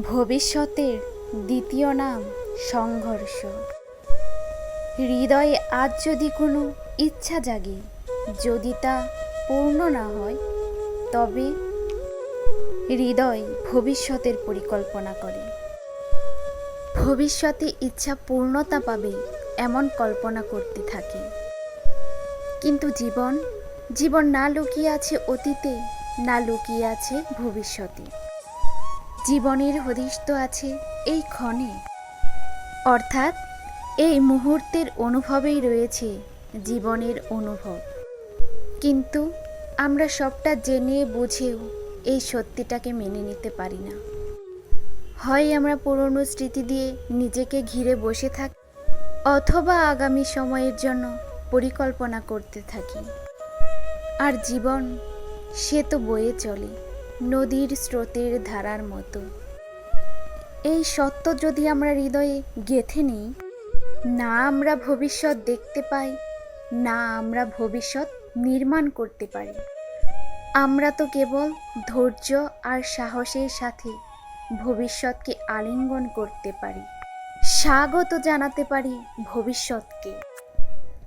ভবিষ্যতের দ্বিতীয় নাম সংঘর্ষ। হৃদয়ে আজ যদি কোনো ইচ্ছা জাগে, যদি তা পূর্ণ না হয়, তবে হৃদয় ভবিষ্যতের পরিকল্পনা করে। ভবিষ্যতে ইচ্ছা পূর্ণতা পাবে এমন কল্পনা করতে থাকে। কিন্তু জীবন জীবন না লুকিয়ে আছে অতীতে, না লুকিয়ে আছে ভবিষ্যতে। জীবনের হদিশ তো আছে এই ক্ষণে। অর্থাৎ এই মুহূর্তের অনুভবেই রয়েছে জীবনের অনুভব। কিন্তু আমরা সবটা জেনে বুঝেও এই সত্যিটাকে মেনে নিতে পারি না। হয় আমরা পুরনো স্মৃতি দিয়ে নিজেকে ঘিরে বসে থাকি, অথবা আগামী সময়ের জন্য পরিকল্পনা করতে থাকি। আর জীবন, সে তো বয়ে চলে। নদীর স্রোতের ধারার মতো। এই সত্য যদি আমরা হৃদয়ে গেঁথে নিই, না আমরা ভবিষ্যৎ দেখতে পাই, না আমরা ভবিষ্যৎ নির্মাণ করতে পারি। আমরা তো কেবল ধৈর্য আর সাহসের সাথে ভবিষ্যৎকে আলিঙ্গন করতে পারি। স্বাগত জানাতে পারি ভবিষ্যৎকে।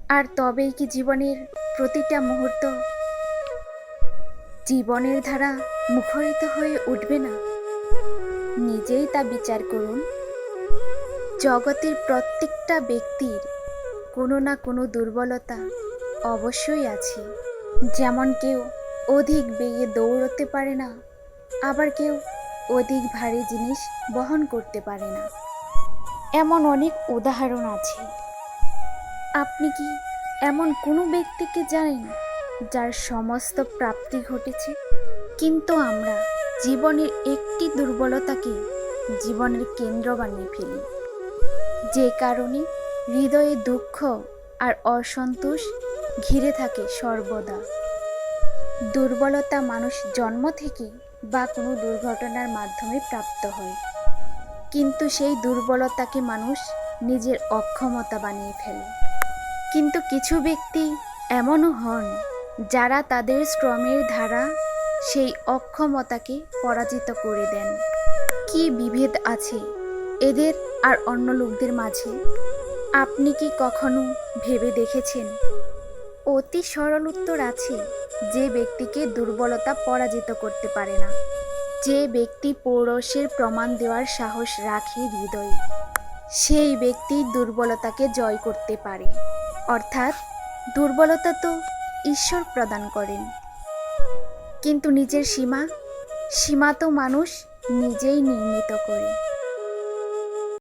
আর তবেই কি জীবনের প্রতিটা মুহূর্ত জীবনের ধারা মুখরিত হয়ে উঠবে না। নিজেই তা বিচার করুন। জগতের প্রত্যেকটা ব্যক্তির কোনো না কোনো দুর্বলতা অবশ্যই আছে। যেমন কেউ অধিক বেগে দৌড়তে পারে না, আবার কেউ অধিক ভারী জিনিস বহন করতে পারে না। এমন অনেক উদাহরণ আছে। আপনি কি এমন কোনো ব্যক্তিকে জানেন যার সমস্ত প্রাপ্তি ঘটেছে। কিন্তু আমরা জীবনের একটি দুর্বলতাকে জীবনের কেন্দ্র বানিয়ে ফেলি। যে কারণে হৃদয়ে দুঃখ আর অসন্তোষ ঘিরে থাকে সর্বদা। দুর্বলতা মানুষ জন্ম থেকে বা কোনো দুর্ঘটনার মাধ্যমে প্রাপ্ত হয়। কিন্তু সেই দুর্বলতাকে মানুষ নিজের অক্ষমতা বানিয়ে ফেলে। কিন্তু কিছু ব্যক্তি এমনও হন যারা তাদের শ্রমের ধারা সেই অক্ষমতাকে পরাজিত করে দেন। কি বিভেদ আছে এদের আর অন্য লোকদের মাঝে? আপনি কি কখনো ভেবে দেখেছেন? অতি সরল উত্তর আছে, যে ব্যক্তিকে দুর্বলতা পরাজিত করতে পারে না। যে ব্যক্তি পৌরসের প্রমাণ দেওয়ার সাহস রাখে হৃদয়ে, সেই ব্যক্তি দুর্বলতাকে জয় করতে পারে। অর্থাৎ দুর্বলতা তো ঈশ্বর প্রদান করেন। কিন্তু নিজের সীমা সীমা তো মানুষ নিজেই নির্মিত করে।